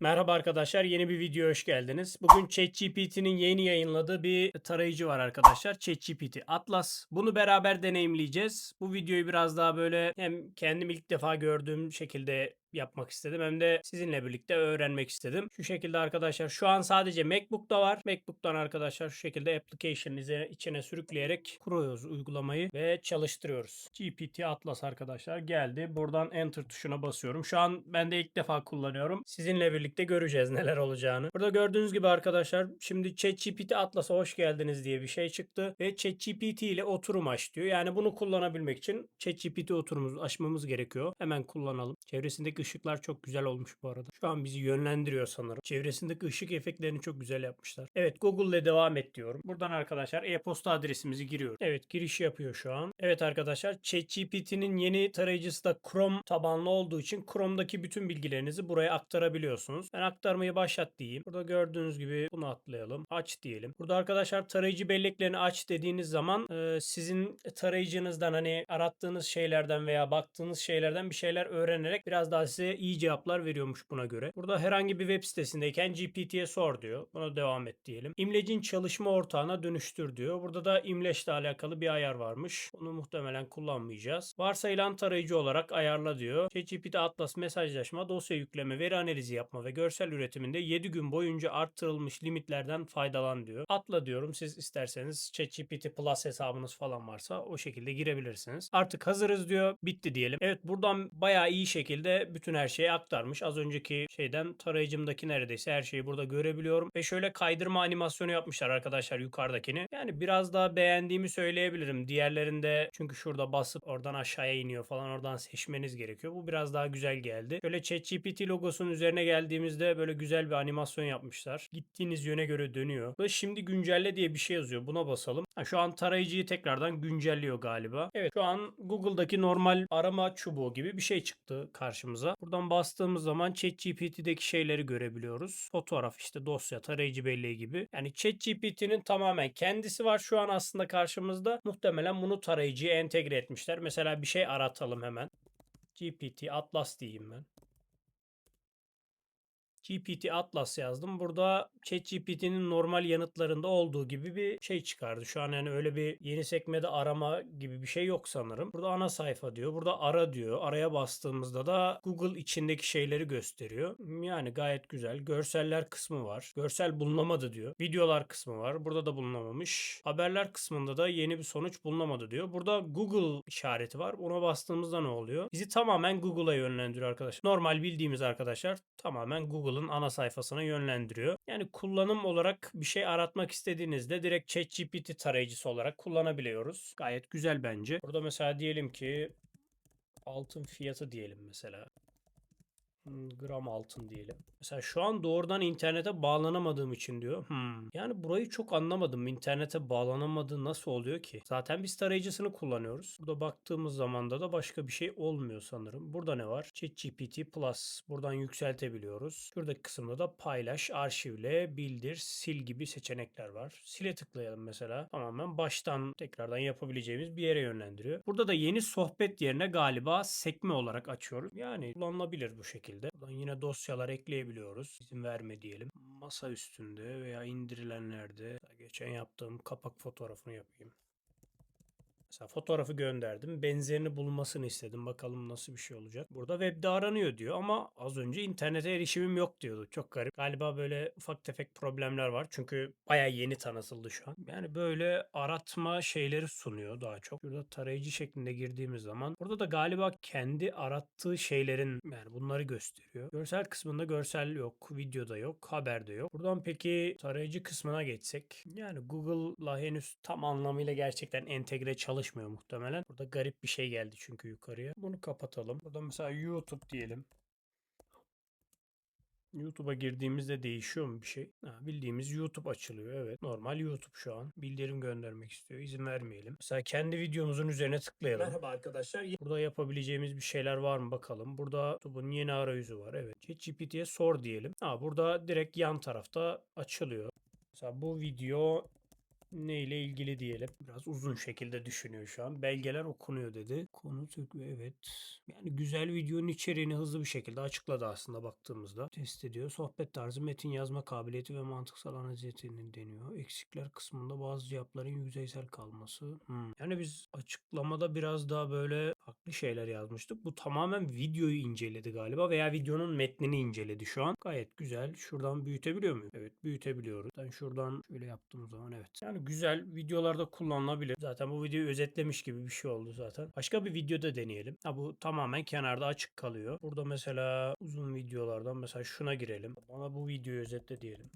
Merhaba arkadaşlar, yeni bir videoya hoş geldiniz. Bugün ChatGPT'nin yeni yayınladığı bir tarayıcı var arkadaşlar. ChatGPT Atlas. Bunu beraber deneyimleyeceğiz. Bu videoyu biraz daha böyle hem kendim ilk defa gördüğüm şekilde yapmak istedim hem de sizinle birlikte öğrenmek istedim. Şu şekilde arkadaşlar şu an sadece MacBook'ta var. MacBook'tan arkadaşlar şu şekilde application içine sürükleyerek kuruyoruz uygulamayı ve çalıştırıyoruz. GPT Atlas arkadaşlar geldi. Buradan enter tuşuna basıyorum. Şu an ben de ilk defa kullanıyorum. Sizinle birlikte göreceğiz neler olacağını. Burada gördüğünüz gibi arkadaşlar şimdi ChatGPT Atlas'a hoş geldiniz diye bir şey çıktı ve ChatGPT ile oturum aç diyor. Yani bunu kullanabilmek için ChatGPT oturumumuzu açmamız gerekiyor. Hemen kullanalım. Çevresindeki ışıklar çok güzel olmuş bu arada. Şu an bizi yönlendiriyor sanırım. Çevresindeki ışık efektlerini çok güzel yapmışlar. Evet Google ile devam et diyorum. Buradan arkadaşlar e-posta adresimizi giriyoruz. Evet giriş yapıyor şu an. Evet arkadaşlar ChatGPT'nin yeni tarayıcısı da Chrome tabanlı olduğu için Chrome'daki bütün bilgilerinizi buraya aktarabiliyorsunuz. Ben aktarmayı başlat diyeyim. Burada gördüğünüz gibi bunu atlayalım. Aç diyelim. Burada arkadaşlar tarayıcı belleklerini aç dediğiniz zaman e, sizin tarayıcınızdan hani arattığınız şeylerden veya baktığınız şeylerden bir şeyler öğrenerek biraz daha size iyi cevaplar veriyormuş buna göre. Burada herhangi bir web sitesindeyken GPT'ye sor diyor. Buna devam et diyelim. İmlecin çalışma ortağına dönüştür diyor. Burada da imleçle alakalı bir ayar varmış. Onu muhtemelen kullanmayacağız. Varsayılan tarayıcı olarak ayarla diyor. ChatGPT Atlas mesajlaşma, dosya yükleme, veri analizi yapma ve görsel üretiminde 7 gün boyunca arttırılmış limitlerden faydalan diyor. Atla diyorum. Siz isterseniz ChatGPT Plus hesabınız falan varsa o şekilde girebilirsiniz. Artık hazırız diyor. Bitti diyelim. Evet buradan bayağı iyi şekilde bütün her şeyi aktarmış. Az önceki şeyden tarayıcımdaki neredeyse her şeyi burada görebiliyorum. Ve şöyle kaydırma animasyonu yapmışlar arkadaşlar yukarıdakini. Yani biraz daha beğendiğimi söyleyebilirim. Diğerlerinde çünkü şurada basıp oradan aşağıya iniyor falan oradan seçmeniz gerekiyor. Bu biraz daha güzel geldi. Şöyle ChatGPT logosunun üzerine geldiğimizde böyle güzel bir animasyon yapmışlar. Gittiğiniz yöne göre dönüyor. Ve şimdi güncelle diye bir şey yazıyor. Buna basalım. Ha, şu an tarayıcıyı tekrardan güncelliyor galiba. Evet şu an Google'daki normal arama çubuğu gibi bir şey çıktı karşımıza. Buradan bastığımız zaman ChatGPT'deki şeyleri görebiliyoruz. Fotoğraf işte dosya, tarayıcı belleği gibi. Yani ChatGPT'nin tamamen kendisi var şu an aslında karşımızda. Muhtemelen bunu tarayıcıya entegre etmişler. Mesela bir şey aratalım hemen. GPT Atlas diyeyim ben. GPT Atlas yazdım. Burada ChatGPT'nin normal yanıtlarında olduğu gibi bir şey çıkardı. Şu an yani öyle bir yeni sekmede arama gibi bir şey yok sanırım. Burada ana sayfa diyor. Burada ara diyor. Araya bastığımızda da Google içindeki şeyleri gösteriyor. Yani gayet güzel. Görseller kısmı var. Görsel bulunamadı diyor. Videolar kısmı var. Burada da bulunamamış. Haberler kısmında da yeni bir sonuç bulunamadı diyor. Burada Google işareti var. Ona bastığımızda ne oluyor? Bizi tamamen Google'a yönlendiriyor arkadaşlar. Normal bildiğimiz arkadaşlar tamamen Google'ın ana sayfasına yönlendiriyor. Yani kullanım olarak bir şey aratmak istediğinizde direkt ChatGPT tarayıcısı olarak kullanabiliyoruz. Gayet güzel bence. Burada mesela diyelim ki altın fiyatı diyelim mesela. Hmm, gram altın diyelim. Mesela şu an doğrudan internete bağlanamadığım için diyor. Hmm. Yani burayı çok anlamadım. İnternete bağlanamadığı nasıl oluyor ki? Zaten biz tarayıcısını kullanıyoruz. Burada baktığımız zaman da başka bir şey olmuyor sanırım. Burada ne var? ChatGPT Plus. Buradan yükseltebiliyoruz. Şuradaki kısımda da paylaş, arşivle, bildir, sil gibi seçenekler var. Sile tıklayalım mesela. Tamamen baştan tekrardan yapabileceğimiz bir yere yönlendiriyor. Burada da yeni sohbet yerine galiba sekme olarak açıyoruz. Yani kullanılabilir bu şekilde. Buradan yine dosyalar ekleyebiliyoruz. İzin verme diyelim. Masa üstünde veya indirilenlerde geçen yaptığım kapak fotoğrafını yapayım. Mesela fotoğrafı gönderdim. Benzerini bulmasını istedim. Bakalım nasıl bir şey olacak. Burada webde aranıyor diyor ama az önce internete erişimim yok diyordu. Çok garip. Galiba böyle ufak tefek problemler var. Çünkü baya yeni tanıtıldı şu an. Yani böyle aratma şeyleri sunuyor daha çok. Burada tarayıcı şeklinde girdiğimiz zaman burada da galiba kendi arattığı şeylerin yani bunları gösteriyor. Görsel kısmında görsel yok. Videoda yok. Haberde yok. Buradan peki tarayıcı kısmına geçsek. Yani Google'la henüz tam anlamıyla gerçekten entegre çalışmıyor çalışmıyor muhtemelen. Burada garip bir şey geldi çünkü yukarıya. Bunu kapatalım. Burada mesela YouTube diyelim. YouTube'a girdiğimizde değişiyor mu bir şey? Ha, bildiğimiz YouTube açılıyor. Evet. Normal YouTube şu an. Bildirim göndermek istiyor. İzin vermeyelim. Mesela kendi videomuzun üzerine tıklayalım. Merhaba arkadaşlar. Burada yapabileceğimiz bir şeyler var mı bakalım. Burada YouTube'un yeni arayüzü var. Evet. ChatGPT'ye sor diyelim. Ha, burada direkt yan tarafta açılıyor. Mesela bu video ne ile ilgili diyelim. Biraz uzun şekilde düşünüyor şu an. Belgeler okunuyor dedi. Konu tük evet. Yani güzel videonun içeriğini hızlı bir şekilde açıkladı aslında baktığımızda. Test ediyor. Sohbet tarzı, metin yazma kabiliyeti ve mantıksal analiz yeteneğini deniyor. Eksikler kısmında bazı cevapların yüzeysel kalması. Hmm. Yani biz açıklamada biraz daha böyle farklı şeyler yazmıştık. Bu tamamen videoyu inceledi galiba veya videonun metnini inceledi şu an. Gayet güzel. Şuradan büyütebiliyor muyum? Evet büyütebiliyoruz. Ben şuradan şöyle yaptığım zaman evet. Yani güzel videolarda kullanılabilir. Zaten bu videoyu özetlemiş gibi bir şey oldu zaten. Başka bir videoda deneyelim. Ha bu tamamen kenarda açık kalıyor. Burada mesela uzun videolardan mesela şuna girelim. Bana bu videoyu özetle diyelim.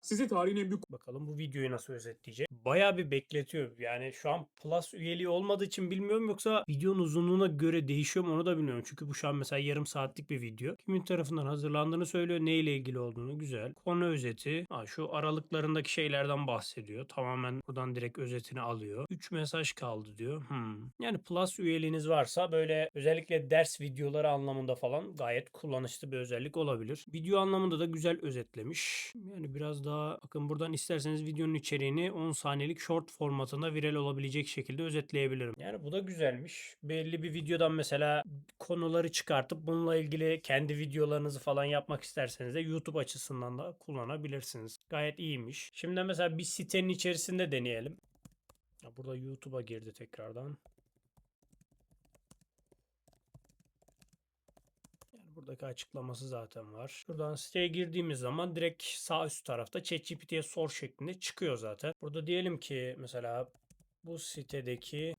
Size tarihin en büyük Bakalım bu videoyu nasıl özetleyecek. Bayağı bir bekletiyor. Yani şu an Plus üyeliği olmadığı için bilmiyorum yoksa videonun uzunluğuna göre değişiyor mu onu da bilmiyorum. Çünkü bu şu an mesela yarım saatlik bir video. Kimin tarafından hazırlandığını söylüyor. Ne ile ilgili olduğunu güzel. Konu özeti. Ha, şu aralıklarındaki şeylerden bahsediyor. Tamamen buradan direkt özetini alıyor. 3 mesaj kaldı diyor. Hmm. Yani Plus üyeliğiniz varsa böyle özellikle ders videoları anlamında falan gayet kullanışlı bir özellik olabilir. Video anlamında da güzel özetlemiş. Yani biraz daha bakın buradan isterseniz videonun içeriğini 10 saniyelik short formatında viral olabilecek şekilde özetleyebilirim. Yani bu da güzelmiş. Belli bir videodan mesela konuları çıkartıp bununla ilgili kendi videolarınızı falan yapmak isterseniz de YouTube açısından da kullanabilirsiniz. Gayet iyiymiş. Şimdi mesela bir sitenin içerisinde deneyelim. Burada YouTube'a girdi tekrardan. Yani buradaki açıklaması zaten var. Şuradan siteye girdiğimiz zaman direkt sağ üst tarafta ChatGPT'ye sor şeklinde çıkıyor zaten. Burada diyelim ki mesela bu sitedeki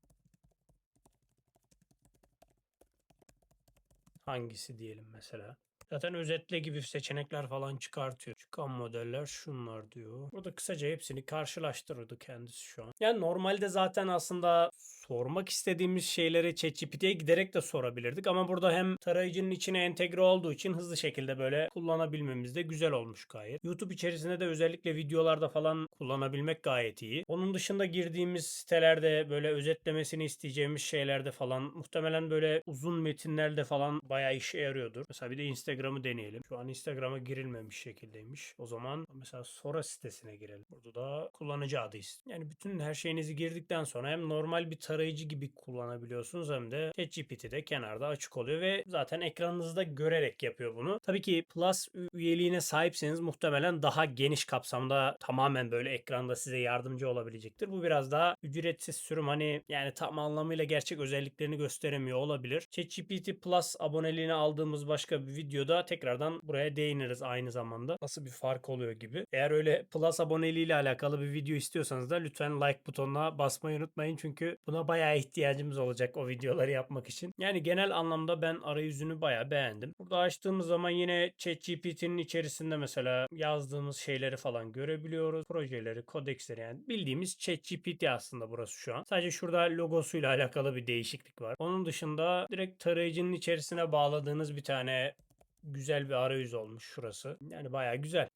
hangisi diyelim mesela. Zaten özetle gibi seçenekler falan çıkartıyor. Çıkan modeller şunlar diyor. Burada kısaca hepsini karşılaştırırdı kendisi şu an. Yani normalde zaten aslında sormak istediğimiz şeyleri ChatGPT'ye giderek de sorabilirdik ama burada hem tarayıcının içine entegre olduğu için hızlı şekilde böyle kullanabilmemiz de güzel olmuş gayet. YouTube içerisinde de özellikle videolarda falan kullanabilmek gayet iyi. Onun dışında girdiğimiz sitelerde böyle özetlemesini isteyeceğimiz şeylerde falan muhtemelen böyle uzun metinlerde falan bayağı işe yarıyordur. Mesela bir de Instagram'ı deneyelim. Şu an Instagram'a girilmemiş şekildeymiş. O zaman mesela Sora sitesine girelim. Burada da kullanıcı adı istiyor. Yani bütün her şeyinizi girdikten sonra hem normal bir tarayıcı gibi kullanabiliyorsunuz hem de ChatGPT'de kenarda açık oluyor ve zaten ekranınızda görerek yapıyor bunu. Tabii ki Plus üyeliğine sahipseniz muhtemelen daha geniş kapsamda tamamen böyle ekranda size yardımcı olabilecektir. Bu biraz daha ücretsiz sürüm hani yani tam anlamıyla gerçek özelliklerini gösteremiyor olabilir. ChatGPT Plus aboneliğini aldığımız başka bir videoda tekrardan buraya değiniriz aynı zamanda. Nasıl bir fark oluyor gibi. Eğer öyle Plus aboneliği ile alakalı bir video istiyorsanız da lütfen like butonuna basmayı unutmayın çünkü buna bayağı ihtiyacımız olacak o videoları yapmak için. Yani genel anlamda ben arayüzünü bayağı beğendim. Burada açtığımız zaman yine ChatGPT'nin içerisinde mesela yazdığımız şeyleri falan görebiliyoruz. Projeleri, kodeksleri yani bildiğimiz ChatGPT aslında burası şu an. Sadece şurada logosuyla alakalı bir değişiklik var. Onun dışında direkt tarayıcının içerisine bağladığınız bir tane güzel bir arayüz olmuş şurası. Yani bayağı güzel.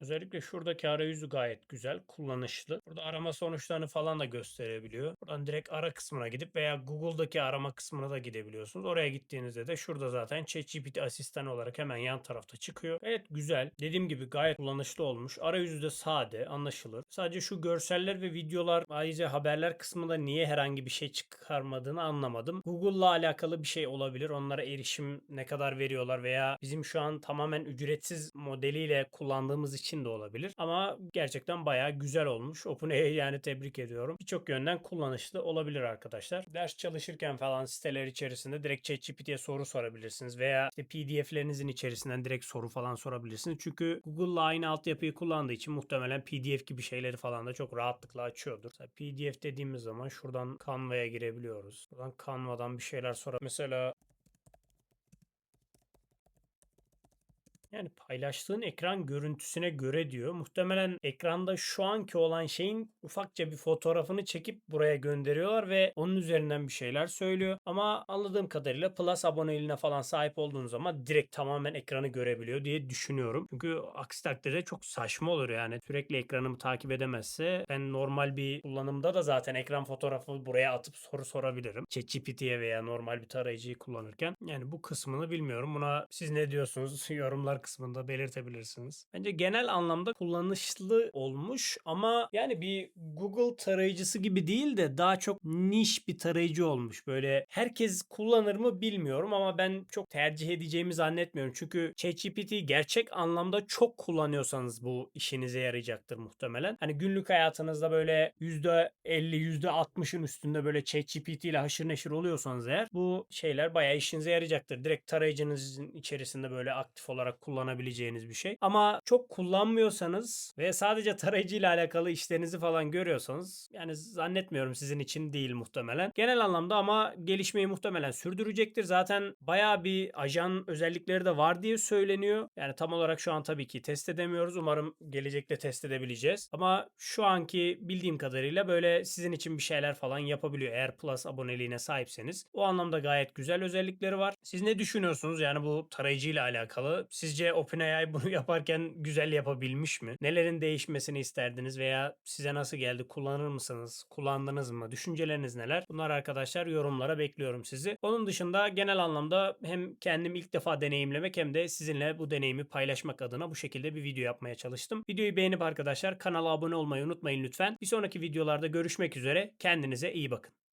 Özellikle şuradaki arayüzü gayet güzel, kullanışlı. Burada arama sonuçlarını falan da gösterebiliyor. Buradan direkt ara kısmına gidip veya Google'daki arama kısmına da gidebiliyorsunuz. Oraya gittiğinizde de şurada zaten ChatGPT asistanı olarak hemen yan tarafta çıkıyor. Gayet güzel. Dediğim gibi gayet kullanışlı olmuş. Arayüzü de sade, anlaşılır. Sadece şu görseller ve videolar ayrıca haberler kısmında niye herhangi bir şey çıkarmadığını anlamadım. Google'la alakalı bir şey olabilir. Onlara erişim ne kadar veriyorlar veya bizim şu an tamamen ücretsiz modeliyle kullandığımız için de olabilir. Ama gerçekten bayağı güzel olmuş. OpenAI'yi yani tebrik ediyorum. Birçok yönden kullanışlı olabilir arkadaşlar. Ders çalışırken falan siteler içerisinde direkt ChatGPT'ye soru sorabilirsiniz veya işte PDF'lerinizin içerisinden direkt soru falan sorabilirsiniz. Çünkü Google'la aynı altyapıyı kullandığı için muhtemelen PDF gibi şeyleri falan da çok rahatlıkla açıyordur. Mesela PDF dediğimiz zaman şuradan Canva'ya girebiliyoruz. Buradan Canva'dan bir şeyler sonra mesela Yani paylaştığın ekran görüntüsüne göre diyor. Muhtemelen ekranda şu anki olan şeyin ufakça bir fotoğrafını çekip buraya gönderiyorlar ve onun üzerinden bir şeyler söylüyor. Ama anladığım kadarıyla Plus aboneliğine falan sahip olduğunuz zaman direkt tamamen ekranı görebiliyor diye düşünüyorum. Çünkü aksi takdirde çok saçma olur yani. Sürekli ekranımı takip edemezse ben normal bir kullanımda da zaten ekran fotoğrafı buraya atıp soru sorabilirim. ChatGPT'ye veya normal bir tarayıcıyı kullanırken. Yani bu kısmını bilmiyorum. Buna siz ne diyorsunuz? Yorumlar kısmında belirtebilirsiniz. Bence genel anlamda kullanışlı olmuş ama yani bir Google tarayıcısı gibi değil de daha çok niş bir tarayıcı olmuş. Böyle herkes kullanır mı bilmiyorum ama ben çok tercih edeceğimi zannetmiyorum. Çünkü ChatGPT gerçek anlamda çok kullanıyorsanız bu işinize yarayacaktır muhtemelen. Hani günlük hayatınızda böyle %50, %60'ın üstünde böyle ChatGPT ile haşır neşir oluyorsanız eğer bu şeyler bayağı işinize yarayacaktır. Direkt tarayıcınızın içerisinde böyle aktif olarak kullanabileceğiniz bir şey. Ama çok kullanmıyorsanız ve sadece tarayıcı ile alakalı işlerinizi falan görüyorsanız yani zannetmiyorum sizin için değil muhtemelen. Genel anlamda ama gelişmeyi muhtemelen sürdürecektir. Zaten bayağı bir ajan özellikleri de var diye söyleniyor. Yani tam olarak şu an tabii ki test edemiyoruz. Umarım gelecekte test edebileceğiz. Ama şu anki bildiğim kadarıyla böyle sizin için bir şeyler falan yapabiliyor. Eğer Plus aboneliğine sahipseniz. O anlamda gayet güzel özellikleri var. Siz ne düşünüyorsunuz yani bu tarayıcı ile alakalı? Sizce OpenAI bunu yaparken güzel yapabilmiş mi? Nelerin değişmesini isterdiniz veya size nasıl geldi? Kullanır mısınız? Kullandınız mı? Düşünceleriniz neler? Bunlar arkadaşlar yorumlara bekliyorum sizi. Onun dışında genel anlamda hem kendim ilk defa deneyimlemek hem de sizinle bu deneyimi paylaşmak adına bu şekilde bir video yapmaya çalıştım. Videoyu beğenip arkadaşlar kanala abone olmayı unutmayın lütfen. Bir sonraki videolarda görüşmek üzere. Kendinize iyi bakın.